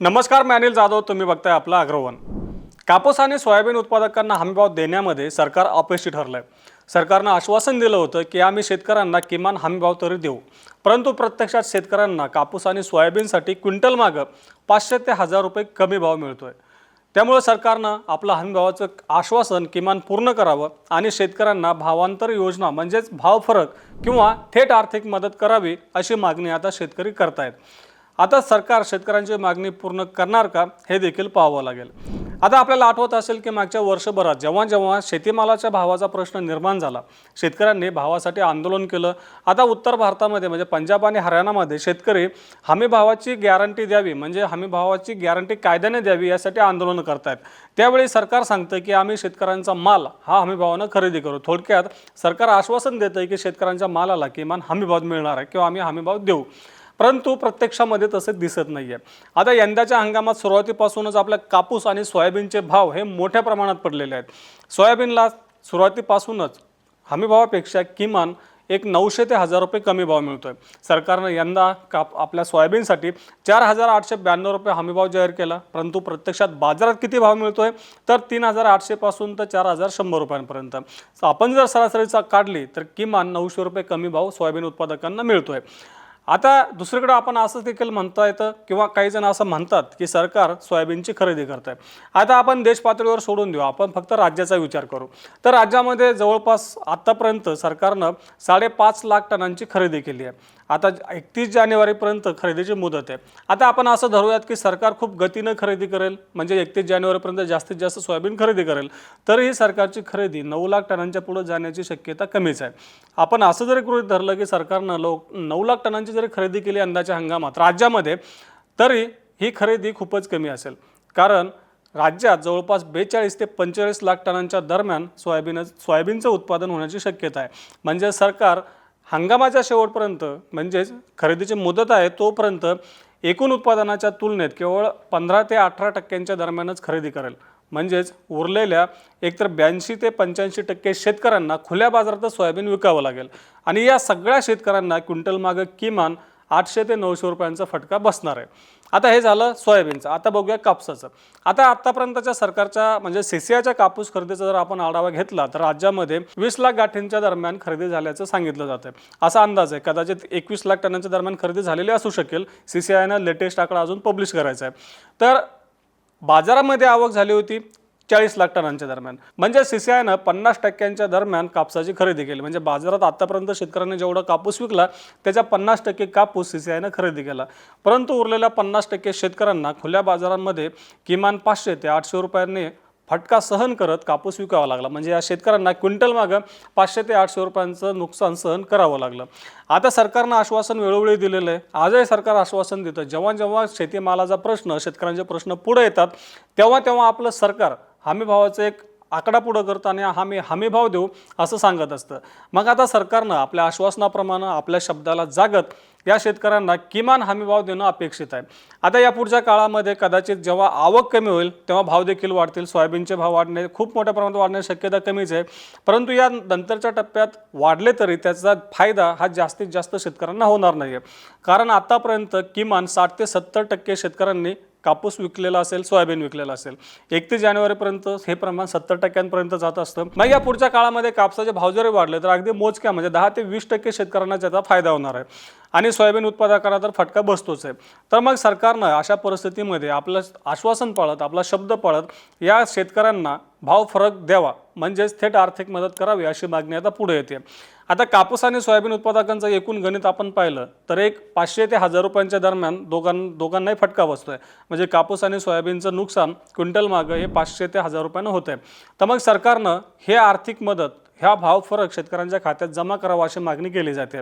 नमस्कार मी अनिल जाधव. तुम्ही बघताय आपला अग्रवन. कापूस आणि सोयाबीन उत्पादकांना हमीभाव देण्यामध्ये सरकार अपयशी ठरलंय. सरकारनं आश्वासन दिलं होतं की आम्ही शेतकऱ्यांना किमान हमीभाव तरी देऊ. परंतु प्रत्यक्षात शेतकऱ्यांना कापूस आणि सोयाबीनसाठी क्विंटल मागं पाचशे ते हजार रुपये कमी भाव मिळतोय. त्यामुळे सरकारनं आपलं हमीभावाचं आश्वासन किमान पूर्ण करावं आणि शेतकऱ्यांना भावांतर योजना म्हणजेच भाव फरक किंवा थेट आर्थिक मदत करावी अशी मागणी आता शेतकरी करतायत. आता सरकार शेतकऱ्यांची मागणी पूर्ण करणार का हे देखील पाहावं लागेल. आता आपल्याला आठवत असेल की मागच्या वर्षभरात जेव्हा जेव्हा शेतीमालाच्या भावाचा प्रश्न निर्माण झाला शेतकऱ्यांनी भावासाठी आंदोलन केलं. आता उत्तर भारतामध्ये म्हणजे पंजाब आणि हरियाणामध्ये शेतकरी हमी भावाची गॅरंटी द्यावी म्हणजे हमी भावाची गॅरंटी कायद्याने द्यावी यासाठी आंदोलन करतायत. त्यावेळी सरकार सांगतं की आम्ही शेतकऱ्यांचा माल हा हमी भावानं खरेदी करू. थोडक्यात सरकार आश्वासन देतं की शेतकऱ्यांच्या मालाला किमान हमी भाव मिळणार आहे किंवा आम्ही हमी भाव देऊ. परंतु प्रत्यक्षामध्ये तसे दिसत नाही आहे आता यंदाच्या हंगामात सुरुवातीपासूनच आपल्या कापूस आणि सोयाबीनचे भाव हे मोठ्या प्रमाणात पडलेले आहेत. सोयाबीनला सुरुवातीपासूनच हमीभावापेक्षा किमान एक नऊशे ते हजार रुपये कमी भाव मिळतोय. सरकारनं यंदा काप आपल्या सोयाबीनसाठी चार हजार आठशे ब्याण्णव रुपये हमीभाव जाहीर केला. परंतु प्रत्यक्षात बाजारात किती भाव मिळतोय? तर तीन हजार आठशेपासून तर चार हजार शंभर रुपयांपर्यंत. आपण जर सरासरीचा काढली तर किमान नऊशे रुपये कमी भाव सोयाबीन उत्पादकांना मिळतोय. आता दुसरीकडे आपण असं देखील म्हणता येतं किंवा काही जण असं म्हणतात की सरकार सोयाबीनची खरेदी करत आहे आता आपण देशपातळीवर सोडून देऊ. आपण फक्त राज्याचा विचार करू. तर राज्यामध्ये जवळपास आत्तापर्यंत सरकारनं साडेपाच लाख टनांची खरेदी केली आहे. आता एकतीस जानेवारीपर्यंत खरेदीची मुदत आहे. आता आपण असं धरूयात की सरकार खूप गतीनं खरेदी करेल. म्हणजे एकतीस जानेवारीपर्यंत जास्तीत जास्त सोयाबीन खरेदी करेल. तरीही सरकारची खरेदी नऊ लाख टनांच्या पुढे जाण्याची शक्यता कमीच आहे. आपण असं जरी गृहित धरलं की सरकारनं लो नऊ लाख टनांची जर खरेदी केली अंदाच्या हंगामात राज्यामध्ये तरी ही खरेदी खूपच कमी असेल. कारण राज्यात जवळपास बेचाळीस ते पंचेचाळीस लाख टनांच्या दरम्यान सोयाबीन सोयाबीनचं उत्पादन होण्याची शक्यता आहे. म्हणजे सरकार हंगामाच्या शेवटपर्यंत म्हणजेच खरेदीची मुदत आहे तोपर्यंत एकूण उत्पादनाच्या तुलनेत केवळ पंधरा ते अठरा टक्क्यांच्या दरम्यानच खरेदी करेल. म्हणजेच उरलेल्या एकतर ब्याऐंशी ते पंच्याऐंशी टक्के शेतकऱ्यांना खुल्या बाजारातच सोयाबीन विकावं लागेल. आणि या सगळ्या शेतकऱ्यांना क्विंटल मागं किमान आठशे ते नऊशे रुपयांचा फटका बसणार आहे. आता हे झालं सोयाबीनचं. आता बघूया कापसाचं. आता आत्तापर्यंतच्या सरकारच्या म्हणजे सीसीआयच्या कापूस खरेदीचा जर आपण आढावा घेतला तर राज्यामध्ये वीस लाख गाठींच्या दरम्यान खरेदी झाल्याचं सांगितलं जातं असा अंदाज आहे. कदाचित एकवीस लाख टनांच्या दरम्यान खरेदी झालेली असू शकेल. सी सी आयनं लेटेस्ट आकडा अजून पब्लिश करायचा आहे. तर बाजारामध्ये आवक झाली होती चाळीस लाख टनांच्या दरम्यान. म्हणजे सी सी आयनं पन्नास टक्क्यांच्या दरम्यान कापसाची खरेदी केली. म्हणजे बाजारात आतापर्यंत शेतकऱ्यांनी जेवढा कापूस विकला त्याच्या पन्नास टक्के कापूस सी सी आयनं खरेदी केला. परंतु उरलेल्या पन्नास टक्के शेतकऱ्यांना खुल्या बाजारांमध्ये किमान पाचशे ते आठशे रुपयांनी फटका सहन करत कापूस विकावा लागला. म्हणजे या शेतकऱ्यांना क्विंटल मागं पाचशे ते आठशे रुपयांचं नुकसान सहन करावं लागलं. आता सरकारनं आश्वासन वेळोवेळी दिलेलं आहे. आजही सरकार आश्वासन देतं. जेव्हा जेव्हा शेतीमालाचा प्रश्न शेतकऱ्यांचे प्रश्न पुढे येतात तेव्हा तेव्हा आपलं सरकार हमीभावाचं एक आकडा पुढं करताना हमी हमीभाव देऊ असं सांगत असतं. मग आता सरकारनं आपल्या आश्वासनाप्रमाणे आपल्या शब्दाला जागत या शेतकऱ्यांना किमान हमीभाव देणं अपेक्षित आहे. आता या पुढच्या काळामध्ये कदाचित जेव्हा आवक कमी होईल तेव्हा भाव देखील वाढतील. सोयाबीनचे भाव वाढणे खूप मोठ्या प्रमाणात वाढण्याची शक्यता कमीच आहे. परंतु या नंतरच्या टप्प्यात वाढले तरी त्याचा फायदा हा जास्तीत जास्त शेतकऱ्यांना होणार नाही आहे कारण आतापर्यंत किमान साठ ते सत्तर टक्के शेतकऱ्यांनी कापूस विकलेला असेल सोयाबीन विकलेला असेल. एकतीस जानेवारीपर्यंत हे प्रमाण सत्तर टक्क्यांपर्यंत जात असतं. मग या पुढच्या काळामध्ये कापसाचे भाव जरी वाढले तर अगदी मोजक्या म्हणजे दहा ते वीस टक्के शेतकऱ्यांना त्याचा फायदा होणार आहे. आणि सोयाबीन उत्पादकांना तर फटका बसतोच आहे. तर मग सरकारनं अशा परिस्थितीमध्ये आपलं आश्वासन पाळत आपला शब्द पाळत या शेतकऱ्यांना भाव फरक द्यावा म्हणजेच थेट आर्थिक मदत करावी अशी मागणी आता पुढे येते. आता कापूस आणि सोयाबीन उत्पादकांचं एकूण गणित आपण पाहिलं तर एक पाचशे ते हजार रुपयांच्या दरम्यान दोघां दोघांनाही फटका बसतो आहे म्हणजे कापूस आणि सोयाबीनचं नुकसान क्विंटल मागं हे पाचशे ते हजार रुपयानं होत आहे तर मग सरकारनं हे आर्थिक मदत ह्या भाव फरक शेतकऱ्यांच्या खात्यात जमा करावा अशी मागणी केली जाते.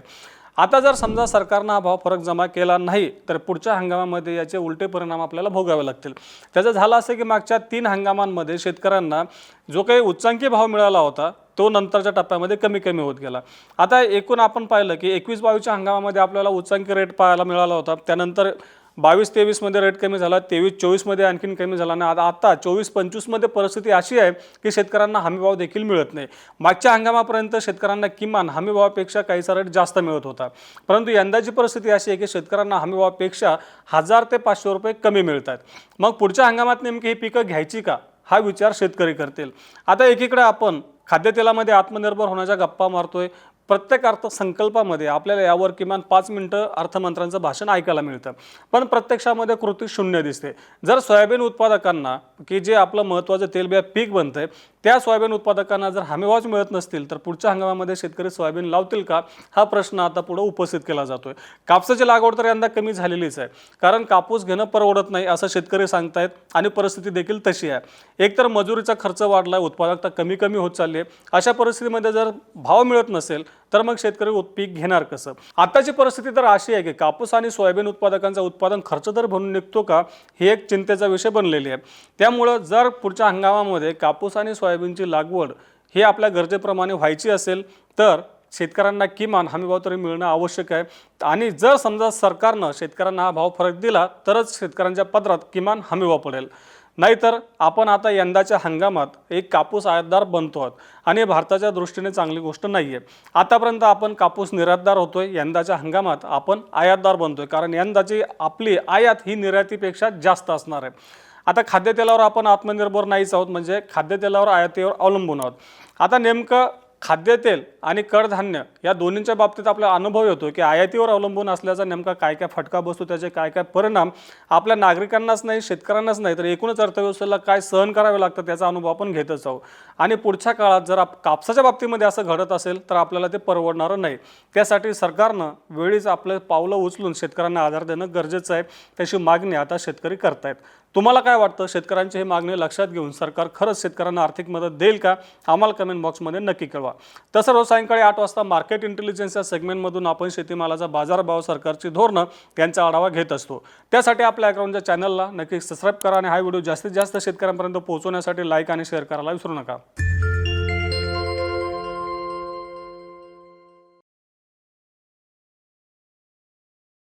आता जर समजा सरकारनं हा भाव फरक जमा केला नाही तर पुढच्या हंगामामध्ये याचे उलटे परिणाम आपल्याला भोगावे लागतील. त्याचं झालं असं की मागच्या तीन हंगामांमध्ये शेतकऱ्यांना जो काही उच्चांकी भाव मिळाला होता तो नंतरच्या टप्प्यामध्ये कमी कमी होत गेला. आता एकूण आपण पाहिलं की एकवीस बावीसच्या हंगामामध्ये आपल्याला उच्चांकी रेट पाहायला मिळाला होता. त्यानंतर बावीस तेवीसमध्ये रेट कमी झाला तेवीस चोवीसमध्ये आणखीन कमी झाला आणि आता आता चोवीस पंचवीसमध्ये परिस्थिती अशी आहे की शेतकऱ्यांना हमीभाव देखील मिळत नाही. मागच्या हंगामापर्यंत शेतकऱ्यांना किमान हमीभावापेक्षा काहीसा रेट जास्त मिळत होता. परंतु यंदाची परिस्थिती अशी आहे की शेतकऱ्यांना हमीभावापेक्षा हजार ते पाचशे रुपये कमी मिळत आहेत मग पुढच्या हंगामात नेमकी ही पिकं घ्यायची का? हा विचार शेतकरी करतील. आता एकीकडे आपण खाद्यतेलामध्ये आत्मनिर्भर होण्याच्या गप्पा मारतोय. प्रत्येक अर्थसंकल्पामध्ये आपल्याला यावर किमान पाच मिनटं अर्थमंत्र्यांचं भाषण ऐकायला मिळतं. पण प्रत्यक्षामध्ये कृती शून्य दिसते. जर सोयाबीन उत्पादकांना की जे आपलं महत्त्वाचं तेलबिया पीक बनतं आहे त्या सोयाबीन उत्पादकांना जर हमीभावच मिळत नसतील तर पुढच्या हंगामामध्ये शेतकरी सोयाबीन लावतील का? हा प्रश्न आता पुढे उपस्थित केला जातो आहे कापसाची लागवड तर यंदा कमी झालेलीच आहे. कारण कापूस घेणं परवडत नाही असं शेतकरी सांगतायत आणि परिस्थिती देखील तशी आहे. एकतर मजुरीचा खर्च वाढला आहे उत्पादकता कमी कमी होत चालली आहे. अशा परिस्थितीमध्ये जर भाव मिळत नसेल तर मग शेतकरी पीक घेणार कसं? आताची परिस्थिती तर अशी आहे की कापूस आणि सोयाबीन उत्पादकांचा उत्पादन खर्च तर भरून निघतो का? ही एक चिंतेचा विषय बनलेली आहे. त्यामुळं जर पुढच्या हंगामामध्ये कापूस आणि सोयाबीनची लागवड हे आपल्या गरजेप्रमाणे व्हायची असेल तर शेतकऱ्यांना किमान हमीभाव तरी मिळणं आवश्यक आहे. आणि जर समजा सरकारनं शेतकऱ्यांना हा भाव फरक दिला तरच शेतकऱ्यांच्या पदरात किमान हमीभाव पडेल. नाहीतर आपण आता यंदाच्या हंगामात एक कापूस आयातदार बनतो आहोत. आणि भारताच्या दृष्टीने चांगली गोष्ट नाही आहे आतापर्यंत आपण कापूस निर्यातदार होतोय. यंदाच्या हंगामात आपण आयातदार बनतोय. कारण यंदाची आपली आयात ही निर्यातीपेक्षा जास्त असणार आहे. आता खाद्यतेलावर आपण आत्मनिर्भर नाहीच आहोत. म्हणजे खाद्यतेलावर आयातीवर अवलंबून आहोत. आता नेमकं खाद्यतेल आणि कडधान्य या दोन्हींच्या बाबतीत आपला अनुभव येतो की आयातीवर अवलंबून असल्याचा नेमका काय काय फटका बसतो त्याचे काय काय परिणाम आपल्या नागरिकांनाच नाही शेतकऱ्यांनाच नाही तर एकूणच अर्थव्यवस्थेला काय सहन करावे लागतं त्याचा अनुभव आपण घेतच आहोत. आणि पुढच्या काळात जर आप कापसाच्या बाबतीमध्ये असं घडत असेल तर आपल्याला ते परवडणारं नाही. त्यासाठी सरकारनं वेळीच आपलं पावलं उचलून शेतकऱ्यांना आधार देणं गरजेचं आहे. त्याची मागणी आता शेतकरी करतायत. तुम्हाला काय वाटतं? शेतकऱ्यांची हे मागणी लक्षात घेऊन सरकार खरंच शेतकऱ्यांना आर्थिक मदत देईल का? आम्हाला कमेंट बॉक्समध्ये नक्की कळवा. तसं रोज सायंकाळी आठ वाजता मार्केट इंटेलिजन्स या सेगमेंटमधून आपण शेतीमालाचा बाजारभाव सरकारची धोरणं यांचा आढावा घेत असतो. त्यासाठी आपल्या अकाउंटच्या चॅनलला नक्की सबस्क्राईब करा आणि हा व्हिडिओ जास्तीत जास्त शेतकऱ्यांपर्यंत पोहोचवण्यासाठी लाईक आणि शेअर करायला विसरू नका.